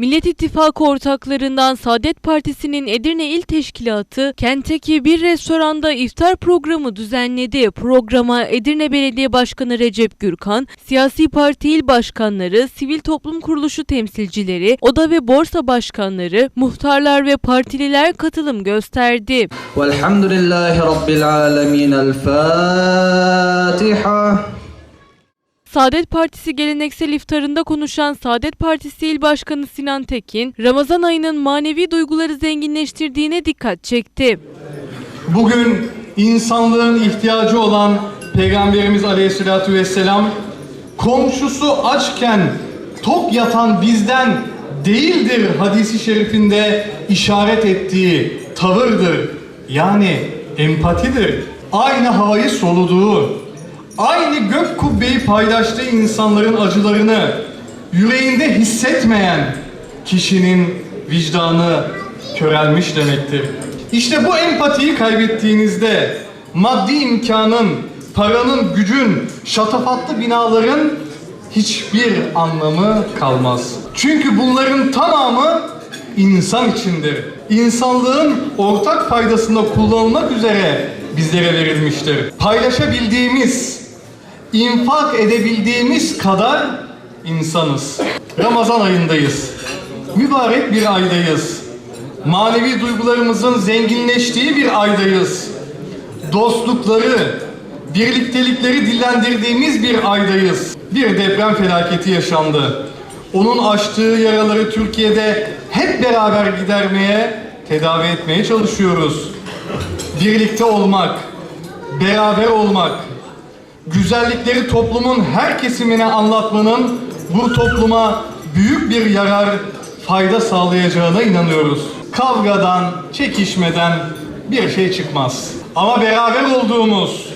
Millet İttifakı ortaklarından Saadet Partisi'nin Edirne İl Teşkilatı kentteki bir restoranda iftar programı düzenledi. Programa Edirne Belediye Başkanı Recep Gürkan, siyasi parti il başkanları, sivil toplum kuruluşu temsilcileri, oda ve borsa başkanları, muhtarlar ve partililer katılım gösterdi. Velhamdülillahi Rabbil Alemin. El Fatiha. Saadet Partisi geleneksel iftarında konuşan Saadet Partisi İl Başkanı Sinan Tekin, Ramazan ayının manevi duyguları zenginleştirdiğine dikkat çekti. Bugün insanlığın ihtiyacı olan Peygamberimiz Aleyhisselatü Vesselam komşusu açken tok yatan bizden değildir hadisi şerifinde işaret ettiği tavırdır. Yani empatidir. Aynı havayı soluduğu, aynı gök kubbeyi paylaştığı insanların acılarını yüreğinde hissetmeyen kişinin vicdanı körelmiş demektir. İşte bu empatiyi kaybettiğinizde maddi imkanın, paranın, gücün, şatafatlı binaların hiçbir anlamı kalmaz. Çünkü bunların tamamı insan içindir. İnsanlığın ortak faydasında kullanılmak üzere bizlere verilmiştir. Paylaşabildiğimiz, infak edebildiğimiz kadar insanız. Ramazan ayındayız. Mübarek bir aydayız. Manevi duygularımızın zenginleştiği bir aydayız. Dostlukları, birliktelikleri dillendirdiğimiz bir aydayız. Bir deprem felaketi yaşandı. Onun açtığı yaraları Türkiye'de hep beraber gidermeye, tedavi etmeye çalışıyoruz. Birlikte olmak, beraber olmak, güzellikleri toplumun her kesimine anlatmanın bu topluma büyük bir yarar, fayda sağlayacağına inanıyoruz. Kavgadan, çekişmeden bir şey çıkmaz. Ama beraber olduğumuz,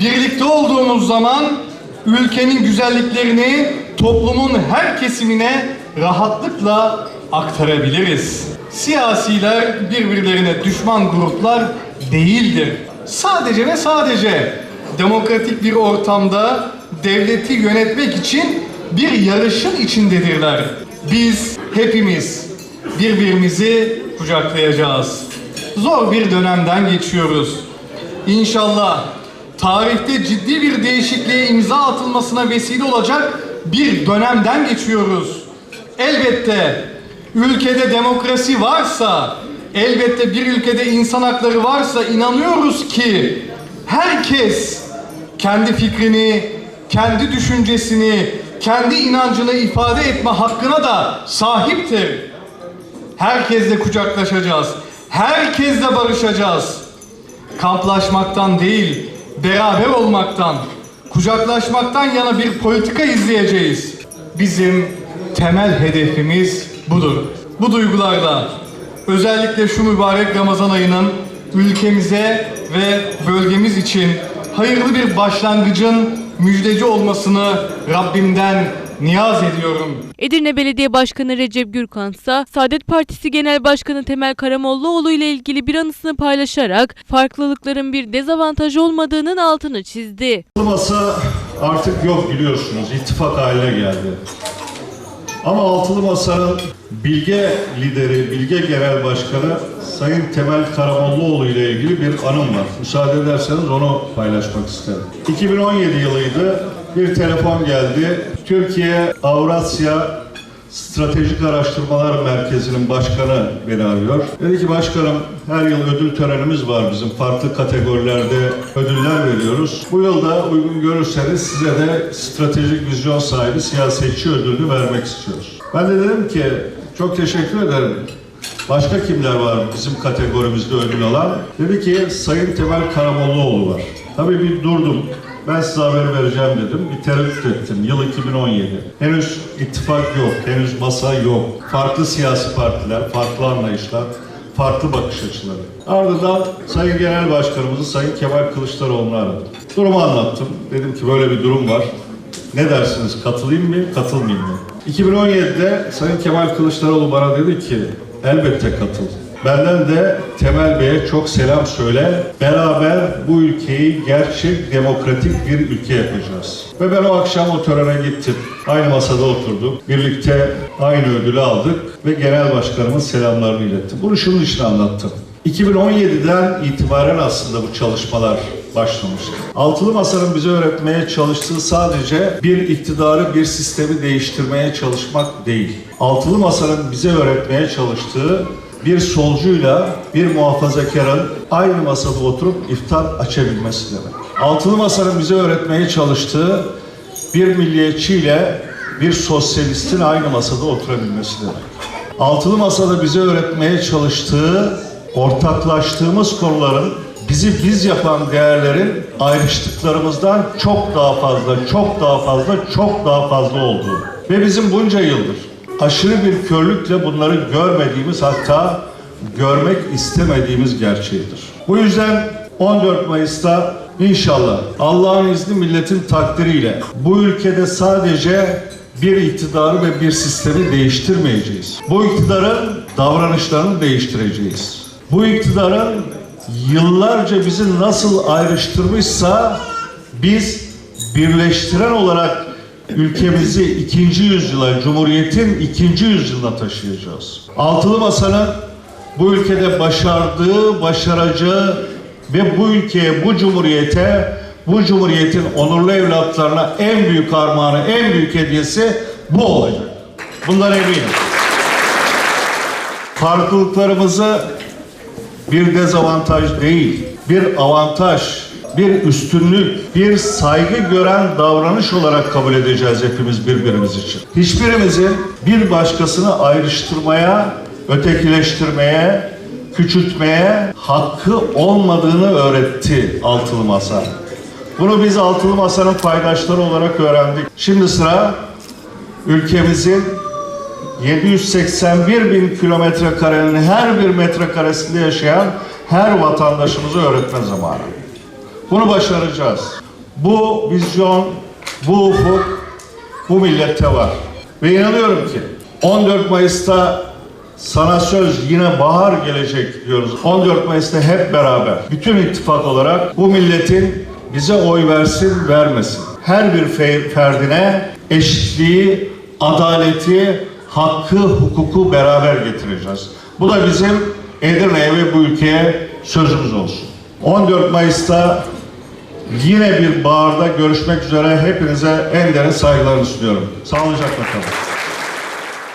birlikte olduğumuz zaman ülkenin güzelliklerini toplumun her kesimine rahatlıkla aktarabiliriz. Siyasiler birbirlerine düşman gruplar değildir. Sadece ve sadece demokratik bir ortamda devleti yönetmek için bir yarışın içindedirler. Biz hepimiz birbirimizi kucaklayacağız. Zor bir dönemden geçiyoruz. İnşallah tarihte ciddi bir değişikliğe imza atılmasına vesile olacak bir dönemden geçiyoruz. Elbette ülkede demokrasi varsa, elbette bir ülkede insan hakları varsa inanıyoruz ki herkes kendi fikrini, kendi düşüncesini, kendi inancını ifade etme hakkına da sahiptir. Herkesle kucaklaşacağız. Herkesle barışacağız. Kamplaşmaktan değil, beraber olmaktan, kucaklaşmaktan yana bir politika izleyeceğiz. Bizim temel hedefimiz budur. Bu duygularla özellikle şu mübarek Ramazan ayının ülkemize ve bölgemiz için hayırlı bir başlangıcın müjdeci olmasını Rabbimden niyaz ediyorum. Edirne Belediye Başkanı Recep Gürkan ise Saadet Partisi Genel Başkanı Temel Karamollaoğlu ile ilgili bir anısını paylaşarak farklılıkların bir dezavantaj olmadığının altını çizdi. Masa artık yok biliyorsunuz. ittifak haline geldi. Ama altılı masanın bilge lideri, bilge genel başkanı Sayın Temel Karamollaoğlu ile ilgili bir anım var. Müsaade ederseniz onu paylaşmak isterim. 2017 yılıydı. Bir telefon geldi. Türkiye Avrasya Stratejik Araştırmalar Merkezi'nin başkanı beni arıyor. Dedi ki başkanım her yıl ödül törenimiz var bizim. Farklı kategorilerde ödüller veriyoruz. Bu yılda uygun görürseniz size de stratejik vizyon sahibi siyasetçi ödülünü vermek istiyoruz. Ben de dedim ki çok teşekkür ederim. Başka kimler var bizim kategorimizde ödül alan? Dedi ki Sayın Temel Karamollaoğlu var. Tabii bir durdum. Ben size haber vereceğim dedim. Bir tereddüt ettim. Yıl 2017. Henüz ittifak yok, henüz masa yok. Farklı siyasi partiler, farklı anlayışlar, farklı bakış açıları. Ardından Sayın Genel Başkanımızı Sayın Kemal Kılıçdaroğlu'nu aradım. Durumu anlattım. Dedim ki böyle bir durum var. Ne dersiniz? Katılayım mı, katılmayayım mı? 2017'de Sayın Kemal Kılıçdaroğlu bana dedi ki elbette katıl. Benden de Temel Bey'e çok selam söyle. Beraber bu ülkeyi gerçek demokratik bir ülke yapacağız. Ve ben o akşam o törene gittim. Aynı masada oturduk. Birlikte aynı ödülü aldık ve genel başkanımın selamlarını ilettim. Bunu şunun için anlattım. 2017'den itibaren aslında bu çalışmalar başlamıştı. Altılı Masa'nın bize öğretmeye çalıştığı sadece bir iktidarı, bir sistemi değiştirmeye çalışmak değil. Altılı Masa'nın bize öğretmeye çalıştığı bir solcuyla bir muhafazakarın aynı masada oturup iftar açabilmesi demek. Altılı Masa'nın bize öğretmeye çalıştığı bir milliyetçiyle bir sosyalistin aynı masada oturabilmesi demek. Altılı Masa'da bize öğretmeye çalıştığı ortaklaştığımız konuların bizi biz yapan değerlerin ayrıştıklarımızdan çok daha fazla, çok daha fazla, çok daha fazla olduğu. Ve bizim bunca yıldır aşırı bir körlükle bunları görmediğimiz hatta görmek istemediğimiz gerçeğidir. Bu yüzden 14 Mayıs'ta inşallah Allah'ın izni milletin takdiriyle bu ülkede sadece bir iktidarı ve bir sistemi değiştirmeyeceğiz. Bu iktidarın davranışlarını değiştireceğiz. Bu iktidarın yıllarca bizi nasıl ayrıştırmışsa biz birleştiren olarak ülkemizi ikinci yüzyıla, Cumhuriyet'in ikinci yüzyılına taşıyacağız. Altılı Masa'nın bu ülkede başardığı, başaracağı ve bu ülkeye, bu cumhuriyete, bu cumhuriyetin onurlu evlatlarına en büyük armağanı, en büyük hediyesi bu olacak. Bundan eminim. Farklılıklarımızı bir dezavantaj değil, bir avantaj, bir üstünlük, bir saygı gören davranış olarak kabul edeceğiz hepimiz birbirimiz için. Hiçbirimizin bir başkasını ayrıştırmaya, ötekileştirmeye, küçültmeye hakkı olmadığını öğretti Altılı Masa. Bunu biz Altılı Masa'nın paydaşları olarak öğrendik. Şimdi sıra ülkemizin 781 bin kilometre karenin her bir metrekaresinde yaşayan her vatandaşımıza öğretme zamanı. Bunu başaracağız. Bu vizyon, bu ufuk bu millette var. Ve inanıyorum ki 14 Mayıs'ta sana söz yine bahar gelecek diyoruz. 14 Mayıs'ta hep beraber bütün ittifak olarak bu milletin bize oy versin vermesin. Her bir fe- ferdine eşitliği, adaleti, hakkı, hukuku beraber getireceğiz. Bu da bizim Edirne'ye ve bu ülkeye sözümüz olsun. 14 Mayıs'ta yine bir bağırda görüşmek üzere hepinize en derin saygılarımı sunuyorum. Sağlıcakla kalın.